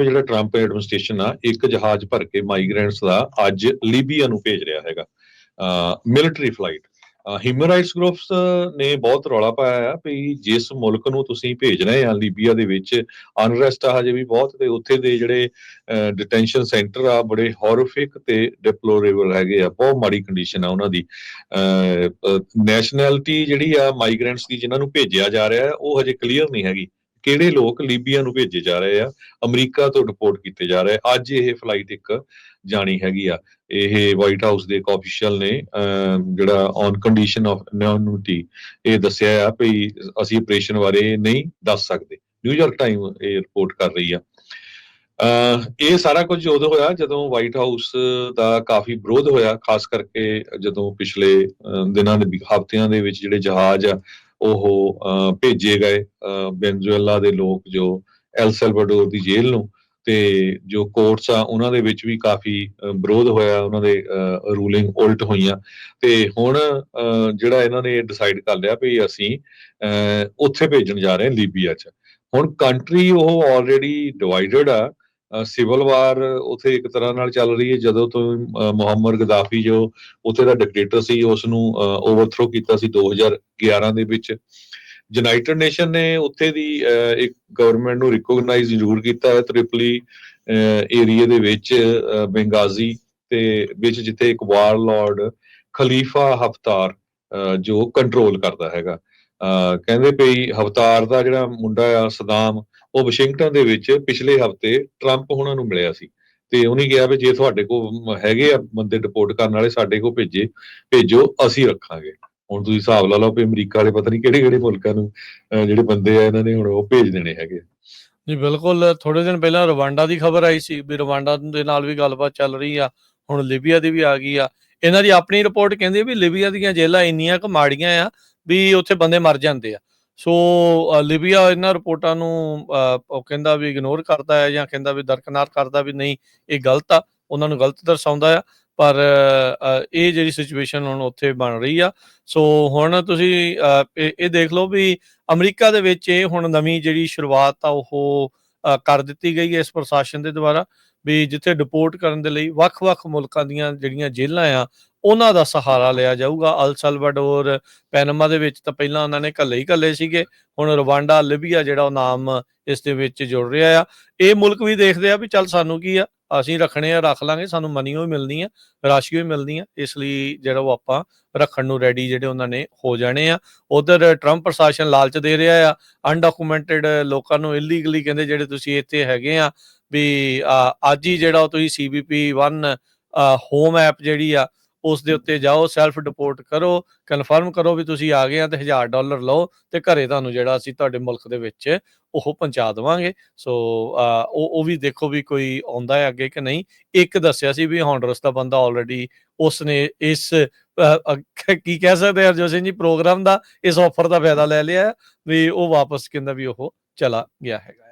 ਸਮੇਂ ਜਿਹੜਾ Trump administration ਆ, ਇੱਕ ਜਹਾਜ਼ ਭਰ ਕੇ ਮਾਈਗ੍ਰੈਂਟਸ ਦਾ ਅੱਜ ਲੀਬੀਆ ਨੂੰ ਭੇਜ ਰਿਹਾ ਹੈਗਾ military flight human rights groups ਨੇ ਬਹੁਤ ਰੌਲਾ ਪਾਇਆ ਆ ਵੀ ਜਿਸ ਮੁਲਕ ਨੂੰ ਤੁਸੀਂ ਭੇਜ ਰਹੇ ਆ ਲੀਬੀਆ ਦੇ ਵਿੱਚ ਅਨਰੈਸਟ ਆ ਹਜੇ ਵੀ ਬਹੁਤ ਤੇ ਉੱਥੇ ਦੇ ਜਿਹੜੇ ਡਿਟੈਂਸ਼ਨ ਸੈਂਟਰ ਆ ਬੜੇ ਹੌਰਿਫਿਕ ਤੇ ਡਿਪਲੋਰੇਬਲ ਹੈਗੇ ਆ, ਬਹੁਤ ਮਾੜੀ ਕੰਡੀਸ਼ਨ ਆ ਉਹਨਾਂ ਦੀ। ਨੈਸ਼ਨੈਲਿਟੀ ਜਿਹੜੀ ਆ ਮਾਈਗ੍ਰੈਂਟਸ ਦੀ ਜਿਨ੍ਹਾਂ ਨੂੰ ਭੇਜਿਆ ਜਾ ਰਿਹਾ, ਉਹ ਹਜੇ ਕਲੀਅਰ ਨਹੀਂ ਹੈਗੀ। ਕਿਹੜੇ ਲੋਕ ਲੀਬੀਆ ਨੂੰ ਭੇਜੇ ਜਾ ਰਹੇ ਆ? ਅਮਰੀਕਾ ਤੋਂ ਰਿਪੋਰਟ ਕੀਤੇ ਜਾ ਰਹੇ ਅੱਜ ਇਹ ਫਲਾਈਟ ਇੱਕ ਜਾਣੀ ਹੈਗੀ ਆ। ਇਹ ਵਾਈਟ ਹਾਊਸ ਦੇ ਇੱਕ ਆਫੀਸ਼ੀਅਲ ਨੇ ਜਿਹੜਾ ਔਨ ਕੰਡੀਸ਼ਨ ਆਫ ਅਨੋਨਿਮਿਟੀ ਇਹ ਦੱਸਿਆ ਆ ਵੀ ਅਸੀਂ ਆਪਰੇਸ਼ਨ ਬਾਰੇ ਨਹੀਂ ਦੱਸ ਸਕਦੇ। ਨਿਊਯਾਰਕ ਟਾਈਮ ਇਹ ਰਿਪੋਰਟ ਕਰ ਰਹੀ ਆ। ਇਹ ਸਾਰਾ ਕੁਝ ਉਦੋਂ ਹੋਇਆ ਜਦੋਂ ਵਾਈਟ ਹਾਊਸ ਦਾ ਕਾਫੀ ਵਿਰੋਧ ਹੋਇਆ, ਖਾਸ ਕਰਕੇ ਜਦੋਂ ਪਿਛਲੇ ਦਿਨਾਂ ਦੇ, ਹਫ਼ਤਿਆਂ ਦੇ ਵਿੱਚ ਜਿਹੜੇ ਜਹਾਜ਼ ਆ ਉਹ ਭੇਜੇ ਗਏ ਵੈਨਜ਼ੂਏਲਾ ਦੇ ਲੋਕ ਜੋ ਐਲ ਸੈਲਵਾਡੋਰ ਦੀ ਜੇਲ੍ਹ ਨੂੰ ਤੇ ਜੋ ਕੋਰਟਸ ਆ, ਉਹਨਾਂ ਦੇ ਵਿੱਚ ਵੀ ਕਾਫੀ ਵਿਰੋਧ ਹੋਇਆ, ਉਹਨਾਂ ਦੇ ਰੂਲਿੰਗ ਉਲਟ ਹੋਈਆਂ। ਤੇ ਹੁਣ ਜਿਹੜਾ ਇਹਨਾਂ ਨੇ ਡਿਸਾਈਡ ਕਰ ਲਿਆ ਵੀ ਅਸੀਂ ਉੱਥੇ ਭੇਜਣ ਜਾ ਰਹੇ ਹਾਂ ਲੀਬੀਆ 'ਚ। ਹੁਣ ਕੰਟਰੀ ਉਹ ਆਲਰੇਡੀ ਡਿਵਾਈਡਡ ਆ ਸਿਵਲ ਵਾਰ ਉਥੇ ਇੱਕ ਤਰ੍ਹਾਂ ਨਾਲ ਚੱਲ ਰਹੀ ਹੈ, ਜਦੋਂ ਤੋਂ ਮੁਹੰਮਦ ਗਦਾਫੀ ਜੋ ਉਥੇ ਦਾ ਡਿਕਟੇਟਰ ਸੀ ਉਸ ਨੂੰ ਓਵਰਥਰੋ ਕੀਤਾ ਸੀ 2011 ਦੇ ਵਿੱਚ। ਯੂਨਾਈਟਿਡ ਨੇਸ਼ਨ ਨੇ ਉੱਥੇ ਦੀ ਇੱਕ ਗਵਰਨਮੈਂਟ ਨੂੰ ਰਿਕੋਗਨਾਈਜ਼ ਜ਼ਰੂਰ ਕੀਤਾ ਹੈ ਤ੍ਰਿਪਲੀ ਏਰੀਆ ਦੇ ਵਿੱਚ ਬੰਗਾਜ਼ੀ ਤੇ ਵਿੱਚ ਜਿੱਥੇ ਇੱਕ ਵਾਰ ਲਾਰਡ ਖਲੀਫਾ ਹਫਤਾਰ ਜੋ ਕੰਟਰੋਲ ਕਰਦਾ ਹੈਗਾ। ਕਹਿੰਦੇ ਪਈ ਹਫਤਾਰ ਦਾ ਜਿਹੜਾ ਮੁੰਡਾ ਆ, ਸਦਾਮ ਉਹ ਵਾਸ਼ਿੰਗਟਨ ਦੇ ਵਿੱਚ ਪਿਛਲੇ ਹਫ਼ਤੇ ਟਰੰਪ ਉਹਨਾਂ ਨੂੰ ਮਿਲਿਆ ਸੀ। ਤੇ ਉਹਨੇ ਕਿਹਾ ਵੀ ਜੇ ਤੁਹਾਡੇ ਕੋਲ ਹੈਗੇ ਆ ਬੰਦੇ ਡਿਪੋਰਟ ਕਰਨ ਵਾਲੇ, ਸਾਡੇ ਕੋਲ ਭੇਜੇ, ਭੇਜੋ, ਅਸੀਂ ਰੱਖਾਂਗੇ। ਹੁਣ ਤੁਸੀਂ ਹਿਸਾਬ ਲਾ ਲਓ ਵੀ ਅਮਰੀਕਾ ਵਾਲੇ ਪਤਾ ਨਹੀਂ ਕਿਹੜੇ ਕਿਹੜੇ ਮੁਲਕਾਂ ਨੂੰ ਜਿਹੜੇ ਬੰਦੇ ਆ, ਇਹਨਾਂ ਨੇ ਹੁਣ ਉਹ ਭੇਜ ਦੇਣੇ ਹੈਗੇ ਜੀ, ਬਿਲਕੁਲ ਥੋੜੇ ਦਿਨ ਪਹਿਲਾਂ ਰਵਾਂਡਾ ਦੀ ਖਬਰ ਆਈ ਸੀ ਵੀ ਰਵਾਂਡਾ ਦੇ ਨਾਲ ਵੀ ਗੱਲਬਾਤ ਚੱਲ ਰਹੀ ਆ, ਹੁਣ ਲਿਬੀਆ ਦੀ ਵੀ ਆ ਗਈ ਆ। ਇਹਨਾਂ ਦੀ ਆਪਣੀ ਰਿਪੋਰਟ ਕਹਿੰਦੀ ਵੀ ਲਿਬੀਆ ਦੀਆਂ ਜੇਲ੍ਹਾਂ ਇੰਨੀਆਂ ਕੁ ਮਾੜੀਆਂ ਆ ਵੀ ਉੱਥੇ ਬੰਦੇ ਮਰ ਜਾਂਦੇ ਆ। ਸੋ ਲਿਬੀਆ ਇਹਨਾਂ ਰਿਪੋਰਟਾਂ ਨੂੰ ਉਹ ਕਹਿੰਦਾ ਵੀ ਇਗਨੋਰ ਕਰਦਾ ਹੈ ਜਾਂ ਕਹਿੰਦਾ ਵੀ ਦਰਕਨਾਰ ਕਰਦਾ ਵੀ ਨਹੀਂ, ਇਹ ਗਲਤ ਆ, ਉਹਨਾਂ ਨੂੰ ਗਲਤ ਦਰਸਾਉਂਦਾ ਆ। ਪਰ ਇਹ ਜਿਹੜੀ ਸਿਚੁਏਸ਼ਨ ਹੁਣ ਉੱਥੇ ਬਣ ਰਹੀ ਆ। ਸੋ, ਹੁਣ ਤੁਸੀਂ ਇਹ ਦੇਖ ਲਓ ਵੀ ਅਮਰੀਕਾ ਦੇ ਵਿੱਚ ਇਹ ਹੁਣ ਨਵੀਂ ਜਿਹੜੀ ਸ਼ੁਰੂਆਤ ਆ, ਉਹ ਕਰ ਦਿੱਤੀ ਗਈ ਹੈ ਇਸ ਪ੍ਰਸ਼ਾਸਨ ਦੇ ਦੁਆਰਾ ਵੀ ਜਿੱਥੇ ਡਿਪੋਰਟ ਕਰਨ ਦੇ ਲਈ ਵੱਖ-ਵੱਖ ਮੁਲਕਾਂ ਦੀਆਂ ਜਿਹੜੀਆਂ ਜੇਲ੍ਹਾਂ ਆ, ਉਹਨਾਂ ਦਾ ਸਹਾਰਾ ਲਿਆ ਜਾਊਗਾ। ਅਲ ਸਲਵਾਡੋਰ, ਪੈਨਮਾ ਦੇ ਵਿੱਚ ਤਾਂ ਪਹਿਲਾਂ ਉਹਨਾਂ ਨੇ ਕੱਲੇ ਹੀ ਕੱਲੇ ਸੀਗੇ, ਹੁਣ ਰਵਾਂਡਾ, ਲਿਬੀਆ ਜਿਹੜਾ ਉਹ ਨਾਮ ਇਸ ਦੇ ਵਿੱਚ ਜੁੜ ਰਿਹਾ ਆ। ਇਹ ਮੁਲਕ ਵੀ ਦੇਖਦੇ ਆ ਵੀ ਚੱਲ ਸਾਨੂੰ ਕੀ ਆ ਅਸੀਂ ਰੱਖਣੇ ਆ, ਰੱਖ ਲਾਂਗੇ, ਸਾਨੂੰ ਮਨੀਓ ਵੀ ਮਿਲਣੀ ਆ ਰਾਸ਼ੀਓ ਵੀ ਮਿਲਣੀ ਆ, ਇਸ ਲਈ ਜਿਹੜਾ ਉਹ ਆਪਾਂ ਰੱਖਣ ਨੂੰ ਰੈਡੀ ਜਿਹੜੇ ਉਹਨਾਂ ਨੇ ਹੋ ਜਾਣੇ ਆ। ਉਧਰ ਟਰੰਪ ਪ੍ਰਸ਼ਾਸਨ ਲਾਲਚ ਦੇ ਰਿਹਾ ਆ ਅਨਡਾਕੂਮੈਂਟਡ ਲੋਕਾਂ ਨੂੰ ਇਲੀਗਲੀ ਕਹਿੰਦੇ ਜਿਹੜੇ ਤੁਸੀਂ ਇੱਥੇ ਹੈਗੇ ਆ ਵੀ ਅੱਜ ਹੀ ਜਿਹੜਾ ਤੁਸੀਂ ਸੀਬੀਪੀ 1 ਹੋਮ ਐਪ ਜਿਹੜੀ ਆ ਉਸ ਦੇ ਉੱਤੇ ਜਾਓ ਸੈਲਫ ਡਿਪੋਰਟ ਕਰੋ ਕਨਫਰਮ ਕਰੋ ਵੀ ਤੁਸੀਂ ਆ ਗਏ ਆ ਤੇ 1000 ਡਾਲਰ ਲਓ ਤੇ ਘਰੇ ਤੁਹਾਨੂੰ ਜਿਹੜਾ ਅਸੀਂ ਤੁਹਾਡੇ ਮੁਲਕ ਦੇ ਵਿੱਚ ਉਹ ਪਹੁੰਚਾ ਦੇਵਾਂਗੇ। ਸੋ ਉਹ ਉਹ ਵੀ ਦੇਖੋ ਵੀ ਕੋਈ ਆਉਂਦਾ ਹੈ ਅੱਗੇ ਕਿ ਨਹੀਂ। ਇੱਕ ਦੱਸਿਆ ਸੀ ਵੀ ਹੌਂਡਰਸ ਦਾ ਬੰਦਾ ਆਲਰੇਡੀ ਉਸ ਨੇ ਇਸ ਕੀ ਕਹਿ ਸਕਦੇ ਹਰਜੋਤ ਸਿੰਘ ਜੀ ਪ੍ਰੋਗਰਾਮ ਦਾ, ਇਸ ਆਫਰ ਦਾ ਫਾਇਦਾ ਲੈ ਲਿਆ ਵੀ ਉਹ ਵਾਪਸ ਕਹਿੰਦਾ ਵੀ ਉਹ ਚਲਾ ਗਿਆ ਹੈਗਾ